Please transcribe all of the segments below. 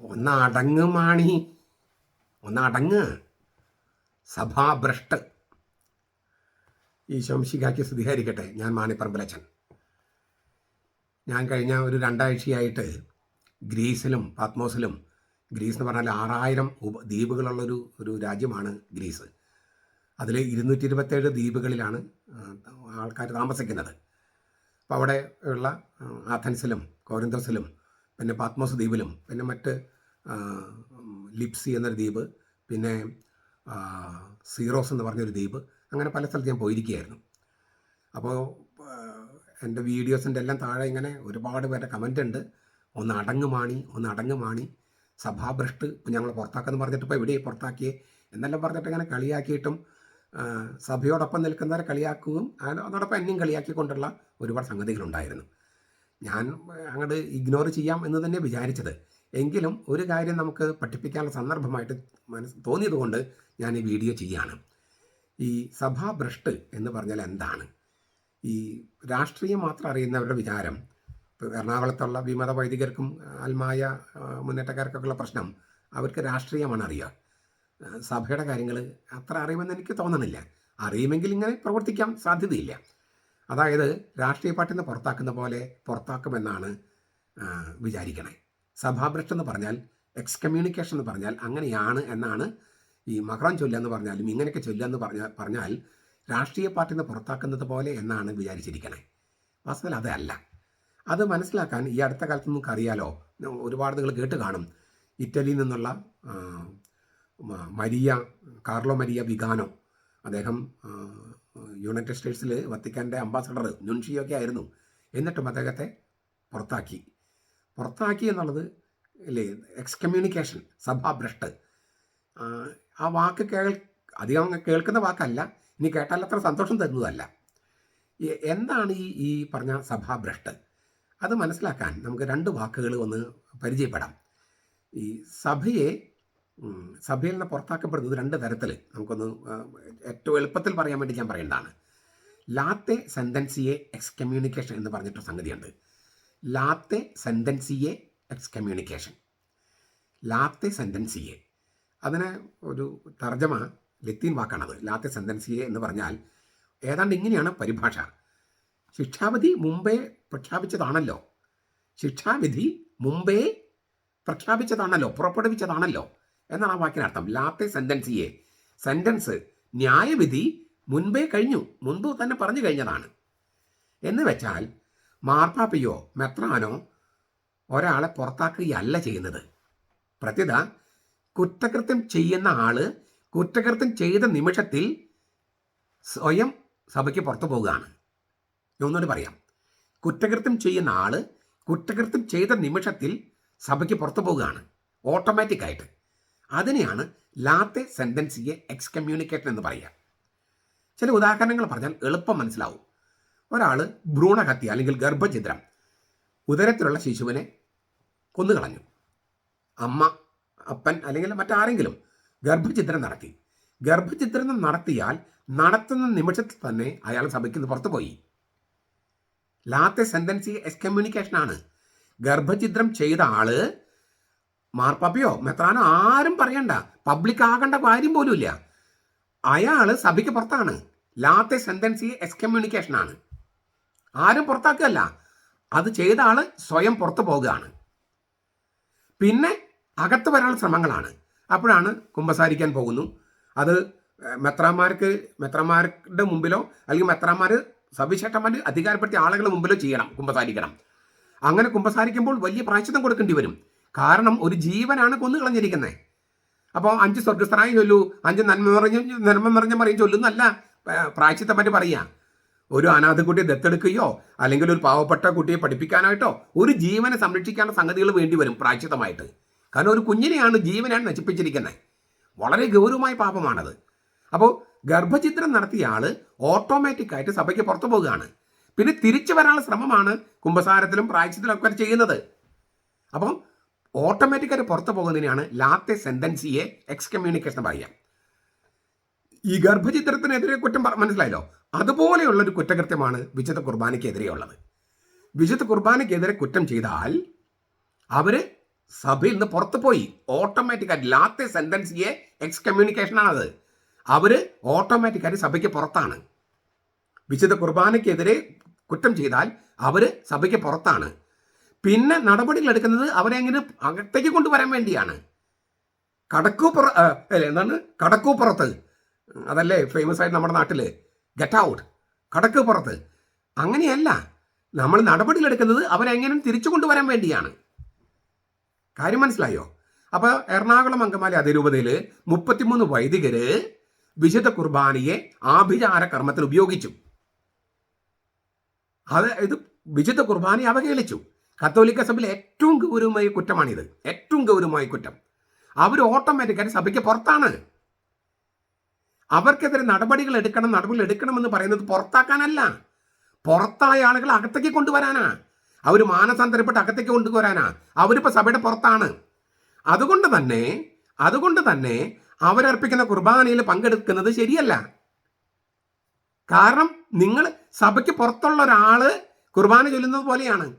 ഒന്ന് അടങ്ങ് മാണി ഒന്ന് അടങ്ങ് ഈ ശംശികാക്കി സ്തുതിഹരിക്കട്ടെ ഞാൻ മാണിപ്പറമ്പലച്ചൻ ഞാൻ കഴിഞ്ഞ ഒരു രണ്ടാഴ്ചയായിട്ട് ഗ്രീസിലും പത്മോസിലും ഗ്രീസ് എന്ന് പറഞ്ഞാൽ ആറായിരം ഉപ ദ്വീപുകളുള്ളൊരു ഒരു രാജ്യമാണ് ഗ്രീസ്. അതിൽ ഇരുന്നൂറ്റി ഇരുപത്തേഴ് ദ്വീപുകളിലാണ് ആൾക്കാർ താമസിക്കുന്നത്. അപ്പോൾ അവിടെ ഉള്ള ആഥൻസിലും കോരിന്തോസിലും പിന്നെ പാത്മോസ് ദ്വീപിലും പിന്നെ മറ്റ് ലിപ്സി എന്നൊരു ദ്വീപ് പിന്നെ സീറോസ് എന്ന് പറഞ്ഞൊരു ദ്വീപ് അങ്ങനെ പല സ്ഥലത്ത് ഞാൻ പോയിരിക്കുകയായിരുന്നു. അപ്പോൾ എന്റെ വീഡിയോസിന്റെ എല്ലാം താഴെ ഇങ്ങനെ ഒരുപാട് പേരുടെ കമന്റ് ഉണ്ട്. ഒന്ന് അടങ്ങുമാണി ഒന്ന് അടങ്ങുമാണി സഭാഭ്രഷ്ട് ഞങ്ങൾ പുറത്താക്കാന്ന് പറഞ്ഞിട്ട് ഇപ്പോൾ എവിടെ പുറത്താക്കിയേ? എന്നെല്ലാം പറഞ്ഞിട്ട് ഇങ്ങനെ കളിയാക്കിയിട്ടും സഭയോടൊപ്പം നിൽക്കുന്നവരെ കളിയാക്കുകയും അതോടൊപ്പം എന്നെയും കളിയാക്കിക്കൊണ്ടുള്ള ഒരുപാട് സംഗതികളുണ്ടായിരുന്നു. ഞാൻ അങ്ങോട്ട് ഇഗ്നോർ ചെയ്യാം എന്ന് തന്നെ വിചാരിച്ചത്. എങ്കിലും ഒരു കാര്യം നമുക്ക് പഠിപ്പിക്കാനുള്ള സന്ദർഭമായിട്ട് മനസ്സ് തോന്നിയതുകൊണ്ട് ഞാൻ ഈ വീഡിയോ ചെയ്യാണ് ഈ സഭാഭ്രഷ്ട് എന്ന് പറഞ്ഞാൽ എന്താണ്? ഈ രാഷ്ട്രീയം മാത്രം അറിയുന്നവരുടെ വിചാരം എറണാകുളത്തുള്ള വിമത വൈദികർക്കും ആത്മായ മുന്നേറ്റക്കാർക്കൊക്കെയുള്ള പ്രശ്നം അവർക്ക് രാഷ്ട്രീയമാണ് അറിയുക. സഭയുടെ കാര്യങ്ങൾ അത്ര അറിയുമെന്ന് എനിക്ക് തോന്നുന്നില്ല അറിയുമെങ്കിൽ ഇങ്ങനെ പ്രവർത്തിക്കാൻ സാധ്യതയില്ല. അതായത് രാഷ്ട്രീയ പാർട്ടിന്ന് പുറത്താക്കുന്ന പോലെ പുറത്താക്കുമെന്നാണ് വിചാരിക്കണേ. സഭാഭ്രഷ്ടം എന്ന് പറഞ്ഞാൽ എക്സ്കമ്മ്യൂണിക്കേഷൻ എന്ന് പറഞ്ഞാൽ അങ്ങനെയാണ് എന്നാണ് ഈ മഹ്റാൻ ചൊല്ലുക എന്ന് പറഞ്ഞാലും ഇങ്ങനെയൊക്കെ ചൊല്ലുക എന്ന് പറഞ്ഞാൽ രാഷ്ട്രീയ പാർട്ടിന്ന് പുറത്താക്കുന്നത് പോലെ എന്നാണ് വിചാരിച്ചിരിക്കണേ. വാസ്തവത്തിൽ അതല്ല അത് മനസ്സിലാക്കാൻ ഈ അടുത്ത കാലത്ത് നമുക്ക് അറിയാലോ ഒരുപാട് നിങ്ങൾ കേട്ട് കാണും. ഇറ്റലിയിൽ നിന്നുള്ള മരിയ കാർലോ മരിയ വിഗാനോ അദ്ദേഹം യുണൈറ്റഡ് സ്റ്റേറ്റ്സിൽ വത്തിക്കാന്റെ അംബാസഡർ നുൻഷിയൊക്കെ ആയിരുന്നു. എന്നിട്ടും അദ്ദേഹത്തെ പുറത്താക്കി. പുറത്താക്കി എന്നുള്ളത് അല്ലേ എക്സ്കമ്മ്യൂണിക്കേഷൻ സഭാഭ്രഷ്ട്. ആ, വാക്ക് കേൾ അധികം കേൾക്കുന്ന വാക്കല്ല. ഇനി കേട്ടാൽ അത്ര സന്തോഷം തരുന്നതല്ല. എന്താണ് ഈ ഈ പറഞ്ഞ സഭാഭ്രഷ്ട്? അത് മനസ്സിലാക്കാൻ നമുക്ക് രണ്ട് വാക്കുകൾ ഒന്ന് പരിചയപ്പെടാം. ഈ സഭയെ സഭയിൽ നിന്ന് പുറത്താക്കപ്പെടുന്നത് രണ്ട് തരത്തിൽ നമുക്കൊന്ന് ഏറ്റവും എളുപ്പത്തിൽ പറയാൻ വേണ്ടി ഞാൻ പറയേണ്ടതാണ്. ലാത്തെ സെന്റൻസിയെ എക്സ്കമ്മ്യൂണിക്കേഷൻ എന്ന് പറഞ്ഞിട്ട് സംഗതിയുണ്ട്. ലാത്തെ സെന്റൻസിയെ എക്സ്കമ്മ്യൂണിക്കേഷൻ. ലാത്തെ സെന്റൻസിയെ. അതിന് ഒരു തർജമ ലത്തീൻ വാക്കാണത്. ലാത്തെ സെന്റൻസിയെ എന്ന് പറഞ്ഞാൽ ഏതാണ്ട് ഇങ്ങനെയാണ് പരിഭാഷ. ശിക്ഷാവിധി മുമ്പേ പ്രഖ്യാപിച്ചതാണല്ലോ. ശിക്ഷാവിധി മുമ്പേ പ്രഖ്യാപിച്ചതാണല്ലോ പുറപ്പെടുവിച്ചതാണല്ലോ. എന്നാണ് ആ വാക്കിനർത്ഥം ലാത്തെ സെന്റൻസിയെ സെന്റൻസ് ന്യായവിധി മുൻപേ കഴിഞ്ഞു. മുൻപ് തന്നെ പറഞ്ഞു കഴിഞ്ഞതാണ്. എന്ന് വെച്ചാൽ മാർപ്പാപ്പയോ മെത്രാനോ ഒരാളെ പുറത്താക്കുകയല്ല ചെയ്യുന്നത്. പ്രത്യുത കുറ്റകൃത്യം ചെയ്യുന്ന ആൾ കുറ്റകൃത്യം ചെയ്ത നിമിഷത്തിൽ സ്വയം സഭയ്ക്ക് പുറത്തു പോവുകയാണ്. ഒന്നുകൂടി പറയാം. കുറ്റകൃത്യം ചെയ്യുന്ന ആൾ കുറ്റകൃത്യം ചെയ്ത നിമിഷത്തിൽ സഭയ്ക്ക് പുറത്തു പോവുകയാണ്. ഓട്ടോമാറ്റിക്കായിട്ട്. അതിനെയാണ് ലാത്തെ സെന്റൻസിയെ എക്സ്കമ്മ്യൂണിക്കേഷൻ എന്ന് പറയുക. ചില ഉദാഹരണങ്ങൾ പറഞ്ഞാൽ എളുപ്പം മനസ്സിലാവും. ഒരാൾ ഭ്രൂണഹത്യ അല്ലെങ്കിൽ ഗർഭഛിദ്രം. ഉദരത്തിലുള്ള ശിശുവിനെ കൊന്നുകളഞ്ഞു. അമ്മ അപ്പൻ അല്ലെങ്കിൽ മറ്റാരെങ്കിലും ഗർഭഛിദ്രം നടത്തി. ഗർഭഛിദ്രം നടത്തിയാൽ നടത്തുന്ന നിമിഷത്തിൽ തന്നെ അയാൾ സഭയ്ക്ക് പുറത്തു പോയി ലാത്തെ സെന്റൻസി എക്സ്കമ്മ്യൂണിക്കേഷനാണ്. ഗർഭഛിദ്രം ചെയ്ത ആൾ മാർപ്പാപ്പയോ മെത്രാനോ ആരും പറയണ്ട. പബ്ലിക് ആകേണ്ട കാര്യം പോലുമില്ല. അയാൾ സഭയ്ക്ക് പുറത്താണ്. ലാത്തെ സെന്റൻസി സെന്റൻസി എക്സ്കമ്മ്യൂണിക്കേഷനാണ് ആരും പുറത്താക്കുകയല്ല. അത് ചെയ്ത ആൾ സ്വയം പുറത്തു പോവുകയാണ്. പിന്നെ അകത്ത് വരാനുള്ള ശ്രമങ്ങളാണ്. അപ്പോഴാണ് കുമ്പസാരിക്കാൻ പോകുന്നു. അത് മെത്രാന്മാർക്ക് മെത്രാന്മാരുടെ മുമ്പിലോ അല്ലെങ്കിൽ മെത്രാന്മാർ സവിശേഷന്മാർ അധികാരപ്പെടുത്തിയ ആളുകളുടെ മുമ്പിലോ ചെയ്യണം കുമ്പസാരിക്കണം. അങ്ങനെ കുമ്പസാരിക്കുമ്പോൾ വലിയ പ്രായശ്ചിത്തം കൊടുക്കേണ്ടി വരും. കാരണം ഒരു ജീവനാണ് കൊന്നു കളഞ്ഞിരിക്കുന്നത് അപ്പോൾ അഞ്ച് സ്വർഗസ്ഥനായി ചൊല്ലു അഞ്ച് നന്മ നിറഞ്ഞ നന്മ നിറഞ്ഞ പറയും ചൊല്ലുന്നല്ല പ്രായച്ചത്തെ പറ്റി പറയുക ഒരു അനാഥക്കുട്ടി ദത്തെടുക്കുകയോ അല്ലെങ്കിൽ ഒരു പാവപ്പെട്ട കുട്ടിയെ പഠിപ്പിക്കാനായിട്ടോ ഒരു ജീവനെ സംരക്ഷിക്കാനുള്ള സംഗതികൾ വേണ്ടി വരും പ്രായച്ചിത്തമായിട്ട്. കാരണം ഒരു കുഞ്ഞിനെയാണ് ജീവനാണ് നശിപ്പിച്ചിരിക്കുന്നത് വളരെ ഗൗരവമായ പാപമാണത്. അപ്പോൾ ഗർഭചിത്രം നടത്തിയ ആൾ ഓട്ടോമാറ്റിക്കായിട്ട് സഭയ്ക്ക് പുറത്തു പോവുകയാണ്. പിന്നെ തിരിച്ചു വരാനുള്ള ശ്രമമാണ് കുംഭസാരത്തിലും പ്രായച്ചത്തിലും ഒക്കെ ചെയ്യുന്നത്. അപ്പം ഓട്ടോമാറ്റിക്കായിട്ട് പുറത്തു പോകുന്നതിനാണ് ലാത്തെ സെന്റൻസിയെ എക്സ്കമ്മ്യൂണിക്കേഷൻ പറയുക. ഈ ഗർഭചിത്രത്തിനെതിരെ കുറ്റം മനസ്സിലായല്ലോ? അതുപോലെയുള്ള ഒരു കുറ്റകൃത്യമാണ് വിശുദ്ധ കുർബാനയ്ക്കെതിരെയുള്ളത്. വിശുദ്ധ കുർബാനയ്ക്കെതിരെ കുറ്റം ചെയ്താൽ അവർ സഭയിൽ നിന്ന് പുറത്തു പോയി. ഓട്ടോമാറ്റിക്കായിട്ട് ലാത്തെ സെന്റൻസിയെ എക്സ് കമ്മ്യൂണിക്കേഷനാണത് അവർ ഓട്ടോമാറ്റിക്കായിട്ട് സഭയ്ക്ക് പുറത്താണ്. വിശുദ്ധ കുർബാനയ്ക്കെതിരെ കുറ്റം ചെയ്താൽ അവർ സഭയ്ക്ക് പുറത്താണ്. പിന്നെ നടപടികൾ എടുക്കുന്നത് അവരെ എങ്ങനെ അകത്തേക്ക് കൊണ്ടുവരാൻ വേണ്ടിയാണ്. കടക്കൂപ്പുറ അല്ലെ എന്താണ്? കടക്കൂപ്പുറത്ത്. അതല്ലേ ഫേമസ് ആയിട്ട് നമ്മുടെ നാട്ടിൽ. ഗെറ്റ് ഔട്ട് കടക്കൂപ്പുറത്ത്. അങ്ങനെയല്ല. നമ്മൾ നടപടികൾ എടുക്കുന്നത് അവരെങ്ങനെ തിരിച്ചു കൊണ്ടുവരാൻ വേണ്ടിയാണ്. കാര്യം മനസ്സിലായോ? അപ്പോൾ എറണാകുളം അങ്കമാലി അതിരൂപതയിൽ മുപ്പത്തിമൂന്ന് വൈദികര് വിശുദ്ധ കുർബാനയെ ആഭിചാര കർമ്മത്തിൽ ഉപയോഗിച്ചു. അത് ഇത് വിശുദ്ധ കുർബാനയെ അവഹേളിച്ചു. കത്തോലിക്ക സഭയിലെ ഏറ്റവും ഗൗരവമായ കുറ്റമാണിത്. ഏറ്റവും ഗൗരവമായ കുറ്റം. അവർ ഓട്ടോമാറ്റിക്കായിട്ട് സഭയ്ക്ക് പുറത്താണ്. അവർക്കെതിരെ നടപടികൾ എടുക്കണം നടപടികൾ എടുക്കണമെന്ന് പറയുന്നത് പുറത്താക്കാനല്ല. പുറത്തായ ആളുകൾ അകത്തേക്ക് കൊണ്ടുവരാനാ. അവർ മാനസാന്തരപ്പെട്ട് അകത്തേക്ക് കൊണ്ടുവരാനാ. അവരിപ്പോൾ സഭയുടെ പുറത്താണ്. അതുകൊണ്ട് തന്നെ അതുകൊണ്ട് തന്നെ അവരർപ്പിക്കുന്ന കുർബാനയിൽ പങ്കെടുക്കുന്നത് ശരിയല്ല. കാരണം നിങ്ങൾ സഭയ്ക്ക് പുറത്തുള്ള ഒരാൾ കുർബാന ചൊല്ലുന്നത് പോലെയാണ്.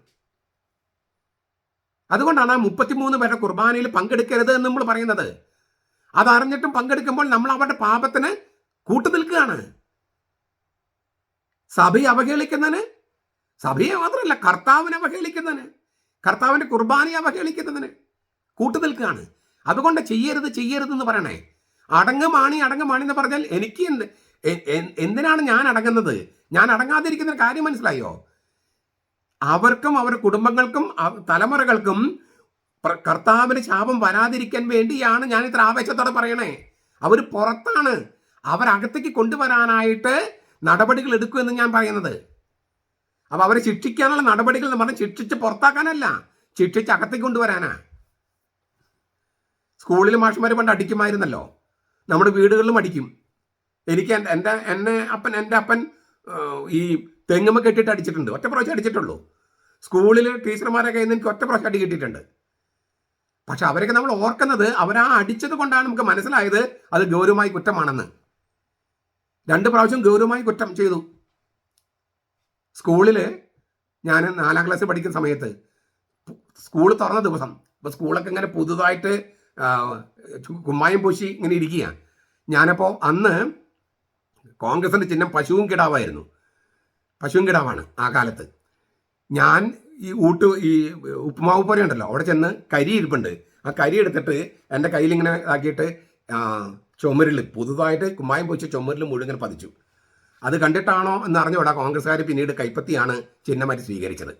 അതുകൊണ്ടാണ് ആ മുപ്പത്തിമൂന്ന് പേരുടെ കുർബാനയിൽ പങ്കെടുക്കരുത് എന്ന് നമ്മൾ പറയുന്നത്. അതറിഞ്ഞിട്ടും പങ്കെടുക്കുമ്പോൾ നമ്മൾ അവരുടെ പാപത്തിന് കൂട്ടു നിൽക്കുകയാണ്. സഭയെ അവഹേളിക്കുന്നതിന് സഭയെ മാത്രമല്ല കർത്താവിനെ അവഹേളിക്കുന്നതിന് കർത്താവിന്റെ കുർബാനയെ അവഹേളിക്കുന്നതിന് കൂട്ടു നിൽക്കുകയാണ്. അതുകൊണ്ട് ചെയ്യരുത് ചെയ്യരുത് എന്ന് പറയണേ. അടങ്ങുമാണി അടങ്ങുമാണി എന്ന് പറഞ്ഞാൽ എനിക്ക് എന്തിനാണ് ഞാൻ അടങ്ങുന്നത്? ഞാൻ അടങ്ങാതിരിക്കുന്ന കാര്യം മനസ്സിലായോ? അവർക്കും അവരുടെ കുടുംബങ്ങൾക്കും തലമുറകൾക്കും കർത്താവിന് ശാപം വരാതിരിക്കാൻ വേണ്ടിയാണ് ഞാൻ ഇത്ര ആവേശത്തോടെ പറയണേ. അവർ പുറത്താണ്. അവരകത്തേക്ക് കൊണ്ടുവരാനായിട്ട് നടപടികൾ എടുക്കുമെന്ന് ഞാൻ പറയുന്നത്. അപ്പൊ അവരെ ശിക്ഷിക്കാനുള്ള നടപടികൾ എന്ന് പറഞ്ഞാൽ ശിക്ഷിച്ച് പുറത്താക്കാനല്ല ശിക്ഷിച്ച് അകത്തേക്ക് കൊണ്ടുവരാനാ. സ്കൂളിൽ മാഷന്മാർ പണ്ട് അടിക്കുമായിരുന്നല്ലോ. നമ്മുടെ വീടുകളിലും അടിക്കും. എനിക്ക് എന്റെ എന്റെ അപ്പൻ എന്റെ അപ്പൻ ഈ തെങ്ങുമ്മ കെട്ടിയിട്ട് അടിച്ചിട്ടുണ്ട്. ഒറ്റ പ്രാവശ്യം അടിച്ചിട്ടുള്ളൂ. സ്കൂളിൽ ടീച്ചർമാരെ കയ്യിൽ നിന്ന് എനിക്ക് ഒറ്റ പ്രാവശ്യം അടി കിട്ടിയിട്ടുണ്ട്. പക്ഷെ അവരൊക്കെ നമ്മൾ ഓർക്കുന്നത് അവരാ അടിച്ചത് കൊണ്ടാണ് നമുക്ക് മനസ്സിലായത് അത് ഗൗരവമായി കുറ്റമാണെന്ന്. രണ്ട് പ്രാവശ്യം ഗൗരവമായി കുറ്റം ചെയ്തു. സ്കൂളിൽ ഞാൻ നാലാം ക്ലാസ്സിൽ പഠിക്കുന്ന സമയത്ത് സ്കൂൾ തുറന്ന ദിവസം ഇപ്പോൾ സ്കൂളൊക്കെ ഇങ്ങനെ പുതുതായിട്ട് കുമ്മായം പൂശി ഇങ്ങനെ ഇരിക്കുക ഞാനപ്പോൾ അന്ന് കോൺഗ്രസിന്റെ ചിഹ്നം പശുവും കിടാവായിരുന്നു. പശുവും കിടാവാണ് ആ കാലത്ത്. ഞാൻ ഈ ഊട്ട് ഈ ഉപ്പുമാവ് പോലെ ഉണ്ടല്ലോ അവിടെ ചെന്ന് കരി ഇരിപ്പുണ്ട്. ആ കരി എടുത്തിട്ട് എന്റെ കയ്യിലിങ്ങനെ ഇങ്ങനെ ആ, ചുമരിൽ പുതുതായിട്ട് കുമ്മായം പൊച്ച ചുമരിൽ മുഴുവൻ പതിച്ചു. അത് കണ്ടിട്ടാണോ എന്ന് അറിഞ്ഞുകൂടാ കോൺഗ്രസ്സുകാർ പിന്നീട് കൈപ്പത്തിയാണ് ചിഹ്നമായിട്ട് സ്വീകരിച്ചത്.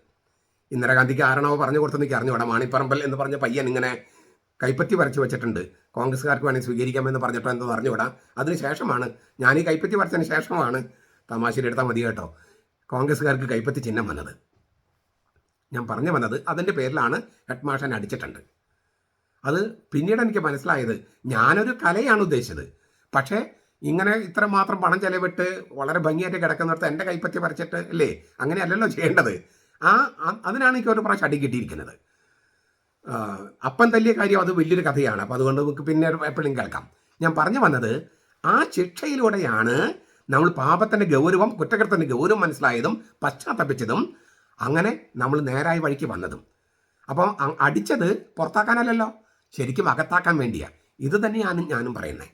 ഇന്ദിരാഗാന്ധിക്ക് ആരണോ പറഞ്ഞു കൊടുത്തെന്ന് എനിക്ക് അറിഞ്ഞുകൂടാ. മാണിപ്പറമ്പൽ എന്ന് പറഞ്ഞ പയ്യൻ ഇങ്ങനെ കൈപ്പത്തി വരച്ചു വെച്ചിട്ടുണ്ട്. കോൺഗ്രസ്സുകാർക്ക് വേണമെങ്കിൽ സ്വീകരിക്കാമെന്ന് പറഞ്ഞിട്ടോ എന്തോ അറിഞ്ഞുകൂടാ. അതിന് ശേഷമാണ് ഞാൻ ഈ കൈപ്പത്തി വരച്ചതിന് ശേഷമാണ് തമാശയിൽ എടുത്താൽ മതി കേട്ടോ. കോൺഗ്രസ്സുകാർക്ക് കൈപ്പത്തി ചിഹ്നം വന്നത്. ഞാൻ പറഞ്ഞു വന്നത് അതിന്റെ പേരിലാണ് ഹെഡ് മാഷൻ അടിച്ചിട്ടുണ്ട്. അത് പിന്നീട് എനിക്ക് മനസ്സിലായത് ഞാനൊരു കലയാണ് ഉദ്ദേശിച്ചത്. പക്ഷേ ഇങ്ങനെ ഇത്ര മാത്രം പണം ചെലവിട്ട് വളരെ ഭംഗിയായിട്ട് കിടക്കുന്നിടത്ത് എന്റെ കൈപ്പറ്റി പറിച്ചിട്ട് അല്ലേ? അങ്ങനെയല്ലല്ലോ ചെയ്യേണ്ടത്. ആ അതിനാണ് എനിക്ക് ഒരു പ്രാവശ്യം അടി കിട്ടിയിരിക്കുന്നത്. അപ്പൻ തല്ലിയ കാര്യം അത് വലിയൊരു കഥയാണ്. അപ്പം അതുകൊണ്ട് നമുക്ക് പിന്നെ എപ്പോഴും കേൾക്കാം. ഞാൻ പറഞ്ഞു വന്നത് ആ ശിക്ഷയിലൂടെയാണ് നമ്മൾ പാപത്തിന്റെ ഗൗരവം കുറ്റകൃത്യത്തിന്റെ ഗൗരവം മനസ്സിലായതും പശ്ചാത്തപിച്ചതും അങ്ങനെ നമ്മൾ നേരായ വഴിക്ക് വന്നതും. അപ്പോൾ അ- അടിച്ചത് പുറത്താക്കാനല്ലല്ലോ. ശരിക്കും അകത്താക്കാൻ വേണ്ടിയാണ് ഇത് തന്നെയാണ് ഞാനും പറയുന്നത്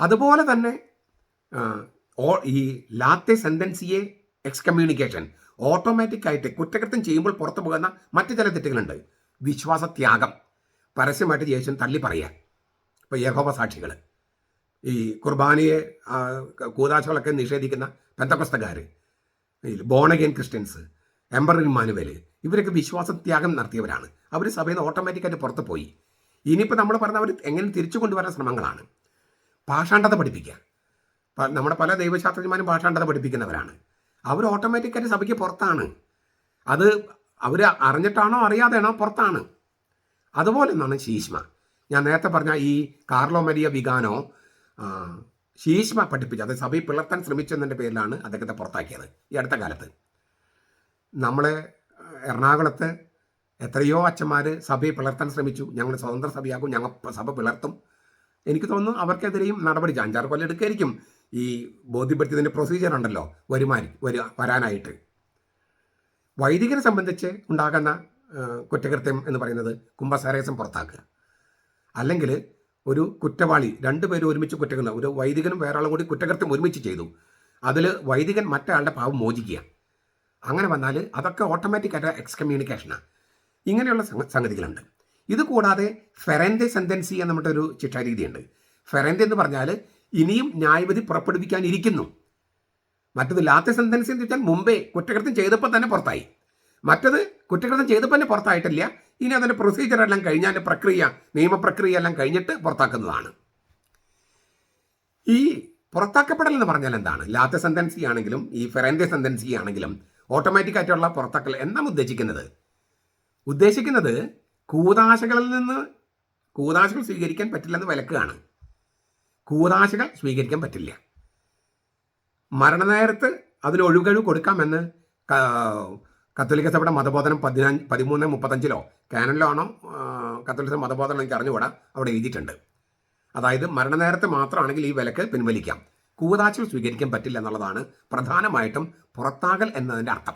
അതുപോലെ തന്നെ ഈ ലാത്തെ സെന്റൻസിയെ എക്സ്കമ്മ്യൂണിക്കേഷൻ ഓട്ടോമാറ്റിക് ആയിട്ട് കുറ്റകൃത്യം ചെയ്യുമ്പോൾ പുറത്തു പോകുന്ന മറ്റു ചില തെറ്റുകളുണ്ട്. വിശ്വാസത്യാഗം. പരസ്യമായിട്ട് യേശുൻ തള്ളി പറയുക ഇപ്പോൾ യഹോവ സാക്ഷികൾ ഈ കുർബാനയെ കൂതാശകളൊക്കെ നിഷേധിക്കുന്ന പെന്തക്കൊസ്തക്കാർ ബോണഗൻ ക്രിസ്ത്യൻസ് എംബറിൻ മാനുവൽ ഇവരൊക്കെ വിശ്വാസത്യാഗം നടത്തിയവരാണ്. അവർ സഭയിൽ നിന്ന് ഓട്ടോമാറ്റിക്കായിട്ട് പുറത്ത് പോയി. ഇനിയിപ്പോൾ നമ്മൾ പറഞ്ഞ അവർ എങ്ങനെ തിരിച്ചു കൊണ്ടുവരാൻ ശ്രമങ്ങളാണ്. ഭാഷാണ്ടത പഠിപ്പിക്കുക നമ്മുടെ പല ദൈവശാസ്ത്രജ്ഞന്മാരും ഭാഷാണ്ടത പഠിപ്പിക്കുന്നവരാണ്. അവർ ഓട്ടോമാറ്റിക്കായിട്ട് സഭയ്ക്ക് പുറത്താണ്. അത് അവർ അറിഞ്ഞിട്ടാണോ അറിയാതെയാണോ പുറത്താണ്. അതുപോലെ ഒന്നാണ് ശീഷ്മ. ഞാൻ നേരത്തെ പറഞ്ഞ ഈ കാർലോ മരിയ വിഗാനോ ആ, ശീഷ്മ പഠിപ്പിച്ച. അത് സഭയിൽ പിളർത്താൻ ശ്രമിച്ചതിന്റെ പേരിലാണ് അദ്ദേഹത്തെ പുറത്താക്കിയത് ഈ അടുത്ത കാലത്ത്. നമ്മളെ എറണാകുളത്ത് എത്രയോ അച്ഛന്മാർ സഭയെ പിളർത്താൻ ശ്രമിച്ചു. ഞങ്ങൾ സ്വതന്ത്ര സഭയാകും ഞങ്ങൾ സഭ പിളർത്തും. എനിക്ക് തോന്നുന്നു അവർക്കെതിരെയും നടപടി അഞ്ചാറ് കൊല്ലം എടുക്കായിരിക്കും ഈ ബോധ്യപ്പെടുത്തിയതിന്റെ പ്രൊസീജിയർ ഉണ്ടല്ലോ വരുമാനി വരു വരാനായിട്ട്. വൈദികരെ സംബന്ധിച്ച് ഉണ്ടാകുന്ന കുറ്റകൃത്യം എന്ന് പറയുന്നത് കുംഭസാരേസം പുറത്താക്കുക. അല്ലെങ്കിൽ ഒരു കുറ്റവാളി രണ്ടുപേരും ഒരുമിച്ച് കുറ്റകൃത്യം. ഒരു വൈദികനും വേറെ ആളും കൂടി കുറ്റകൃത്യം ഒരുമിച്ച് ചെയ്തു. അതിൽ വൈദികൻ മറ്റയാളുടെ പാവം മോചിക്കുക. അങ്ങനെ വന്നാൽ അതൊക്കെ ഓട്ടോമാറ്റിക് ആയിട്ട് എക്സ്കമ്മ്യൂണിക്കേഷനാണ് ഇങ്ങനെയുള്ള സംഗതികളുണ്ട്. ഇത് കൂടാതെ ഫെറൻതെ സെന്റൻസി എന്ന് പറഞ്ഞിട്ടൊരു ശിക്ഷാരീതിയുണ്ട്. ഫെറൻതെ എന്ന് പറഞ്ഞാൽ ഇനിയും ന്യായവിധി പുറപ്പെടുവിക്കാനിരിക്കുന്നു മറ്റത് ലാത്തെ സെന്റൻസി എന്ന് വെച്ചാൽ മുമ്പേ കുറ്റകൃത്യം ചെയ്തപ്പോൾ തന്നെ പുറത്തായി. മറ്റത് കുറ്റകൃത്യം ചെയ്തപ്പോൾ തന്നെ പുറത്തായിട്ടില്ല. ഇനി അതിന്റെ പ്രൊസീജിയർ എല്ലാം കഴിഞ്ഞ് അതിന്റെ പ്രക്രിയ നിയമപ്രക്രിയ എല്ലാം കഴിഞ്ഞിട്ട് പുറത്താക്കുന്നതാണ്. ഈ പുറത്താക്കപ്പെടൽ എന്ന് പറഞ്ഞാൽ എന്താണ്? ലാത്ത സെന്റൻസി ആണെങ്കിലും ഈ ഫെറൻഡ് സെന്റൻസി ആണെങ്കിലും ഓട്ടോമാറ്റിക് ആയിട്ടുള്ള പുറത്താക്കൽ എന്താണ് ഉദ്ദേശിക്കുന്നത്? ഉദ്ദേശിക്കുന്നത് കൂതാശകളിൽ നിന്ന് കൂതാശകൾ സ്വീകരിക്കാൻ പറ്റില്ലെന്ന് വിലക്കുകയാണ്. കൂതാശകൾ സ്വീകരിക്കാൻ പറ്റില്ല. മരണനേരത്ത് അതിന് ഒഴികഴിവ് കൊടുക്കാമെന്ന് കത്തോലിക്ക സഭയുടെ മതബോധനം പതിനഞ്ച് പതിമൂന്ന് മുപ്പത്തഞ്ചിലോ? കാനലിലാണോ കത്തോലിക്ക മതബോധനം എനിക്ക് അറിഞ്ഞുകൂടാ. അവിടെ എഴുതിയിട്ടുണ്ട്. അതായത് മരണനേരത്തെ മാത്രമാണെങ്കിൽ ഈ വിലക്ക് പിൻവലിക്കാം. കൂതാച്ചിൽ സ്വീകരിക്കാൻ പറ്റില്ല എന്നുള്ളതാണ് പ്രധാനമായിട്ടും പുറത്താകൽ എന്നതിന്റെ അർത്ഥം.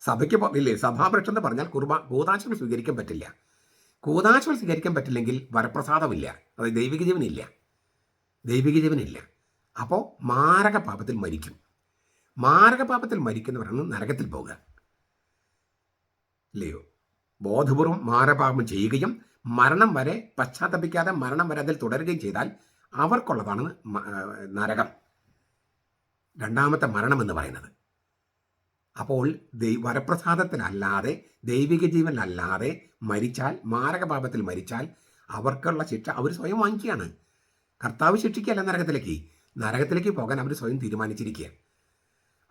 സഭയ്ക്ക് ഇല്ലേ സഭാപക്ഷം എന്ന് പറഞ്ഞാൽ കുർബ കൂതാശകൾ സ്വീകരിക്കാൻ പറ്റില്ല. കൂതാശകൾ സ്വീകരിക്കാൻ പറ്റില്ലെങ്കിൽ വരപ്രസാദമില്ല. അതായത് ദൈവിക ജീവനില്ല. ദൈവിക ജീവനില്ല. അപ്പോൾ മാരക പാപത്തിൽ മരിക്കും. മാരക പാപത്തിൽ മരിക്കുന്നവരാണ് നരകത്തിൽ പോകുക ഇല്ലയോ? ബോധപൂർവം മാരപാപം ചെയ്യുകയും മരണം വരെ പശ്ചാത്തപിക്കാതെ മരണം വരെ അതിൽ തുടരുകയും ചെയ്താൽ അവർക്കുള്ളതാണ് നരകം. രണ്ടാമത്തെ മരണം എന്ന് പറയുന്നത്. അപ്പോൾ ദൈ വരപ്രസാദത്തിനല്ലാതെ ദൈവിക ജീവനിലല്ലാതെ മരിച്ചാൽ മാരകപാപത്തിൽ മരിച്ചാൽ അവർക്കുള്ള ശിക്ഷ അവർ സ്വയം വാങ്ങിക്കുകയാണ്. കർത്താവ് ശിക്ഷിക്കുകയല്ല നരകത്തിലേക്ക്. നരകത്തിലേക്ക് പോകാൻ അവർ സ്വയം തീരുമാനിച്ചിരിക്കുക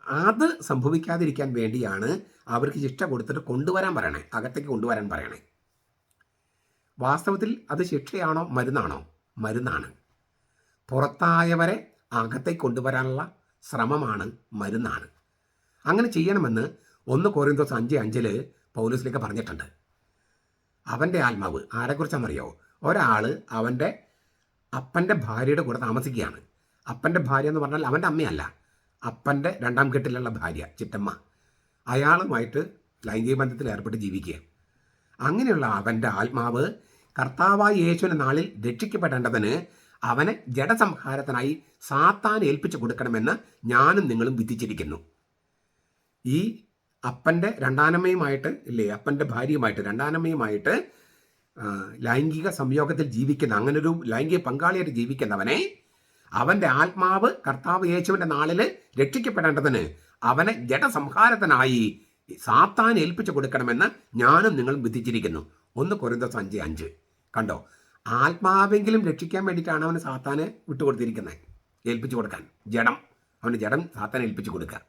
അത് സംഭവിക്കാതിരിക്കാൻ വേണ്ടിയാണ് അവർക്ക് ശിക്ഷ കൊടുത്തിട്ട് കൊണ്ടുവരാൻ പറയണേ അകത്തേക്ക് കൊണ്ടുവരാൻ പറയണേ. വാസ്തവത്തിൽ അത് ശിക്ഷയാണോ മരുന്നാണോ? മരുന്നാണ്. പുറത്തായവരെ അകത്തേക്ക് കൊണ്ടുവരാനുള്ള ശ്രമമാണ് മരുന്നാണ്. അങ്ങനെ ചെയ്യണമെന്ന് ഒന്ന് കോരിന്തോസ് അഞ്ച് അഞ്ചിൽ പൗലൂസിലേക്ക് പറഞ്ഞിട്ടുണ്ട്. അവന്റെ ആത്മാവ് ആരെക്കുറിച്ചാണെന്നറിയോ? ഒരാൾ അവന്റെ അപ്പന്റെ ഭാര്യയുടെ കൂടെ താമസിക്കുകയാണ്. അപ്പന്റെ ഭാര്യ എന്ന് പറഞ്ഞാൽ അവന്റെ അമ്മയല്ല. അപ്പന്റെ രണ്ടാം കെട്ടിലുള്ള ഭാര്യ ചിറ്റമ്മ. അയാളുമായിട്ട് ലൈംഗിക ബന്ധത്തിൽ ഏർപ്പെട്ട് ജീവിക്കുക. അങ്ങനെയുള്ള അവന്റെ ആത്മാവ് കർത്താവായ യേശുവിന്റെ നാളിൽ രക്ഷിക്കപ്പെടേണ്ടതിന് അവനെ ജഡസംഹാരത്തിനായി സാത്താൻ ഏൽപ്പിച്ചു കൊടുക്കണമെന്ന് ഞാനും നിങ്ങളും വിധിച്ചിരിക്കുന്നു. ഈ അപ്പന്റെ രണ്ടാനമ്മയുമായിട്ട് ഇല്ലേ അപ്പന്റെ ഭാര്യയുമായിട്ട് രണ്ടാനമ്മയുമായിട്ട് ലൈംഗിക സംയോഗത്തിൽ ജീവിക്കുന്ന അങ്ങനൊരു ലൈംഗിക പങ്കാളിയായിട്ട് ജീവിക്കുന്നവനെ അവന്റെ ആത്മാവ് കർത്താവ് യേശുവിന്റെ നാളിൽ രക്ഷിക്കപ്പെടേണ്ടതിന് അവനെ ജഡസംഹാരത്തിനായി സാത്താൻ ഏൽപ്പിച്ചു കൊടുക്കണമെന്ന് ഞാനും നിങ്ങൾ വിധിച്ചിരിക്കുന്നു. ഒന്ന് കൊരിന്തോസ് സഞ്ചി അഞ്ച്. കണ്ടോ? ആത്മാവെങ്കിലും രക്ഷിക്കാൻ വേണ്ടിയിട്ടാണ് അവന് സാത്താന് വിട്ടുകൊടുത്തിരിക്കുന്നത്. ഏൽപ്പിച്ചു കൊടുക്കാൻ. ജഡം. അവന് ജഡം സാത്താൻ ഏൽപ്പിച്ചു കൊടുക്കുക.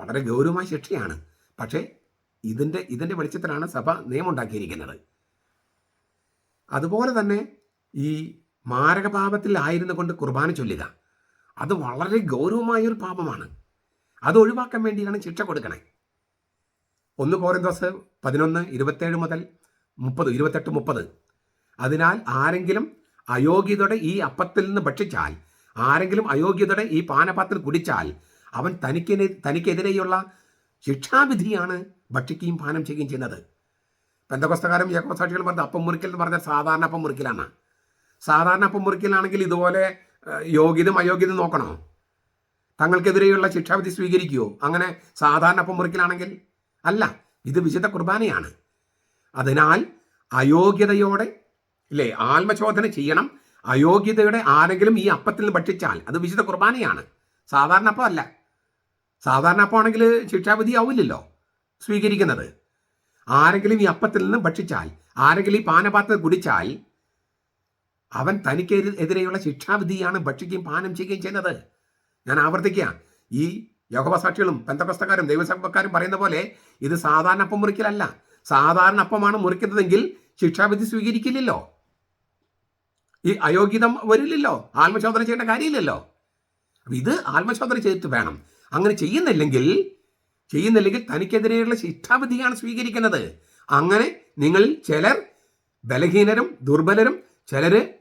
വളരെ ഗൗരവമായ ശിക്ഷയാണ്. പക്ഷേ ഇതിന്റെ ഇതിന്റെ വെളിച്ചത്തിലാണ് സഭ നിയമമുണ്ടാക്കിയിരിക്കുന്നത് അതുപോലെ തന്നെ ഈ മാരകപാപത്തിൽ ആയിരുന്നു കൊണ്ട് കുർബാന ചൊല്ലുക അത് വളരെ ഗൗരവമായ ഒരു പാപമാണ്. അത് ഒഴിവാക്കാൻ വേണ്ടിയാണ് ശിക്ഷ കൊടുക്കണേ. ഒന്ന് കോറിന്തോസ് പതിനൊന്ന് ഇരുപത്തേഴ് മുതൽ മുപ്പത് ഇരുപത്തെട്ട് മുപ്പത്. അതിനാൽ ആരെങ്കിലും അയോഗ്യതയുടെ ഈ അപ്പത്തിൽ നിന്ന് ഭക്ഷിച്ചാൽ ആരെങ്കിലും അയോഗ്യതയുടെ ഈ പാനപാത്രത്തിൽ കുടിച്ചാൽ അവൻ തനിക്കെതിരെ തനിക്കെതിരെയുള്ള ശിക്ഷാവിധിയാണ് ഭക്ഷിക്കുകയും പാനം ചെയ്യുകയും ചെയ്യുന്നത്. പെന്തകൊസ്തകാരം യക്കോസാക്ഷികൾ പറഞ്ഞ അപ്പം മുറിക്കൽ എന്ന് പറഞ്ഞാൽ സാധാരണ അപ്പം മുറിക്കലാണ്. സാധാരണ അപ്പം മുറിക്കലാണെങ്കിൽ ഇതുപോലെ യോഗ്യതും അയോഗ്യതും നോക്കണോ? തങ്ങൾക്കെതിരെയുള്ള ശിക്ഷാവിധി സ്വീകരിക്കുമോ അങ്ങനെ സാധാരണ അപ്പം മുറിക്കലാണെങ്കിൽ അല്ല ഇത് വിശുദ്ധ കുർബാനയാണ്. അതിനാൽ അയോഗ്യതയോടെ ഇല്ലേ ആത്മശോധന ചെയ്യണം. അയോഗ്യതയുടെ ആരെങ്കിലും ഈ അപ്പത്തിൽ ഭക്ഷിച്ചാൽ അത് വിശുദ്ധ കുർബാനയാണ്. സാധാരണ അപ്പം അല്ല. സാധാരണ അപ്പം ആണെങ്കിൽ ശിക്ഷാവിധി ആവില്ലല്ലോ സ്വീകരിക്കുന്നത്. ആരെങ്കിലും ഈ അപ്പത്തിൽ നിന്ന് ഭക്ഷിച്ചാൽ ആരെങ്കിലും ഈ പാനപാത്രം കുടിച്ചാൽ അവൻ തനിക്ക് എതിരെയുള്ള ശിക്ഷാവിധിയാണ് ഭക്ഷിക്കുകയും പാനം ചെയ്യുകയും ചെയ്യുന്നത്. ഞാൻ ആവർത്തിക്കുക. ഈ യോഗവസാക്ഷികളും ബന്ധപ്രസ്ഥക്കാരും ദൈവസഭക്കാരും പറയുന്ന പോലെ ഇത് സാധാരണ അപ്പം മുറിക്കലല്ല. സാധാരണ അപ്പമാണ് മുറിക്കുന്നതെങ്കിൽ ശിക്ഷാവിധി സ്വീകരിക്കില്ലല്ലോ. ഈ അയോഗ്യതം വരില്ലല്ലോ. ആത്മശോധന ചെയ്യേണ്ട കാര്യമില്ലല്ലോ. ഇത് ആത്മശോധന ചെയ്തിട്ട് വേണം. അങ്ങനെ ചെയ്യുന്നില്ലെങ്കിൽ ചെയ്യുന്നില്ലെങ്കിൽ തനിക്കെതിരെയുള്ള ശിക്ഷാവിധിയാണ് സ്വീകരിക്കുന്നത്. അങ്ങനെ നിങ്ങളിൽ ചിലർ ബലഹീനരും ദുർബലരും ചിലര്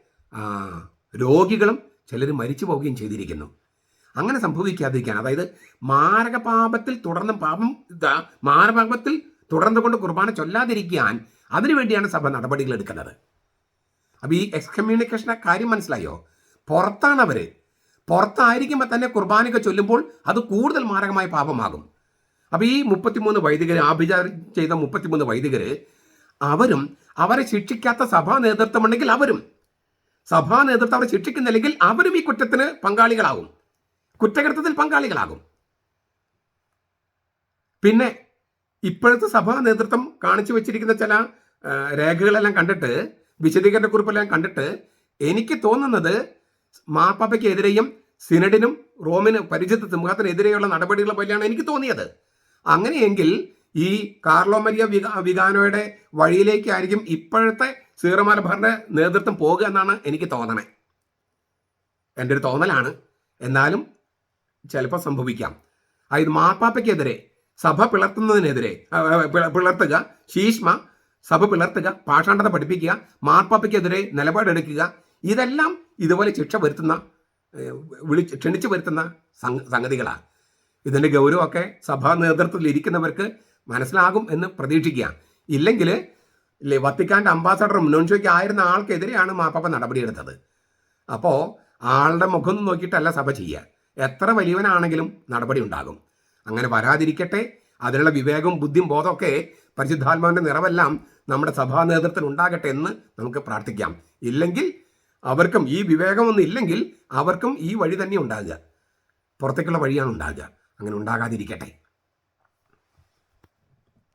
രോഗികളും ചിലർ മരിച്ചു പോവുകയും ചെയ്തിരിക്കുന്നു. അങ്ങനെ സംഭവിക്കാതിരിക്കാൻ അതായത് മാരകപാപത്തിൽ തുടർന്ന് പാപം മാരപാപത്തിൽ തുടർന്ന് കൊണ്ട് കുർബാന ചൊല്ലാതിരിക്കാൻ അതിനുവേണ്ടിയാണ് സഭ നടപടികൾ എടുക്കുന്നത്. അപ്പോൾ ഈ എക്സ്കമ്മ്യൂണിക്കേഷന്റെ കാര്യം മനസ്സിലായോ? പുറത്താണ് അവർ പുറത്തായിരിക്കുമ്പോൾ തന്നെ കുർബാനയൊക്കെ ചൊല്ലുമ്പോൾ അത് കൂടുതൽ മാരകമായ പാപമാകും. അപ്പോൾ ഈ മുപ്പത്തിമൂന്ന് വൈദികർ ആഭിചാരം ചെയ്ത മുപ്പത്തിമൂന്ന് വൈദികർ അവരും അവരെ ശിക്ഷിക്കാത്ത സഭാ നേതൃത്വമുണ്ടെങ്കിൽ അവരും സഭാ നേതൃത്വം അവരെ ശിക്ഷിക്കുന്നില്ലെങ്കിൽ അവരും ഈ കുറ്റത്തിന് പങ്കാളികളാകും. കുറ്റകൃത്യത്തിൽ പങ്കാളികളാകും. പിന്നെ ഇപ്പോഴത്തെ സഭാ നേതൃത്വം കാണിച്ചു വെച്ചിരിക്കുന്ന ചില രേഖകളെല്ലാം കണ്ടിട്ട് വിശദീകരണക്കുറിപ്പെല്ലാം കണ്ടിട്ട് എനിക്ക് തോന്നുന്നത് മാപ്പാപ്പയ്ക്കെതിരെയും സിനഡിനും റോമിന് പരിചിത സിംഹത്തിനെതിരെയുള്ള നടപടികളെ പോലെയാണ് എനിക്ക് തോന്നിയത്. അങ്ങനെയെങ്കിൽ ഈ കാർലോ മരിയ വിഗാനോയുടെ വഴിയിലേക്കായിരിക്കും ഇപ്പോഴത്തെ സീറോ മലബാറിന്റെ നേതൃത്വം പോകുക എന്നാണ് എനിക്ക് തോന്നണേ. എന്റെ ഒരു തോന്നലാണ്. എന്നാലും ചിലപ്പോൾ സംഭവിക്കാം. അതായത് മാപ്പാപ്പയ്ക്കെതിരെ സഭ പിളർത്തുന്നതിനെതിരെ പിളർത്തുക ശീഷ്മ സഭ പിളർത്തുക പാഷാണ്ഡത പഠിപ്പിക്കുക മാർപ്പാപ്പയ്ക്കെതിരെ നിലപാടെടുക്കുക ഇതെല്ലാം ഇതുപോലെ ശിക്ഷ വരുത്തുന്ന വിളി ക്ഷണിച്ചു വരുത്തുന്ന സംഗ- സംഗതികളാണ് ഇതിന്റെ ഗൗരവമൊക്കെ സഭാ നേതൃത്വത്തിൽ ഇരിക്കുന്നവർക്ക് മനസ്സിലാകും എന്ന് പ്രതീക്ഷിക്കുക. ഇല്ലെങ്കിൽ ഇല്ലേ? വത്തിക്കാന്റെ അംബാസഡർ മുന്നോൻഷോയ്ക്ക് ആയിരുന്ന ആൾക്കെതിരെയാണ് മാപ്പാപ്പ നടപടിയെടുത്തത്. അപ്പോൾ ആളുടെ മുഖം നോക്കിയിട്ടല്ല സഭ ചെയ്യുക എത്ര വലിയവനാണെങ്കിലും നടപടി ഉണ്ടാകും. അങ്ങനെ വരാതിരിക്കട്ടെ. അതിനുള്ള വിവേകവും ബുദ്ധിയും ബോധമൊക്കെ പരിശുദ്ധാത്മാവിന്റെ നിറവെല്ലാം നമ്മുടെ സഭാ നേതൃത്വത്തിൽ ഉണ്ടാകട്ടെ എന്ന് നമുക്ക് പ്രാർത്ഥിക്കാം. ഇല്ലെങ്കിൽ അവർക്കും ഈ വിവേകമൊന്നും ഇല്ലെങ്കിൽ അവർക്കും ഈ വഴി തന്നെ ഉണ്ടാകുക. പുറത്തേക്കുള്ള വഴിയാണ് ഉണ്ടാകുക. അങ്ങനെ ഉണ്ടാകാതിരിക്കട്ടെ.